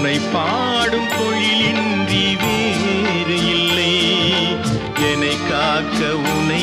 உன்னை பாடும் தொழிலின்றி வேறு இல்லை. என்னை காக்க உன்னை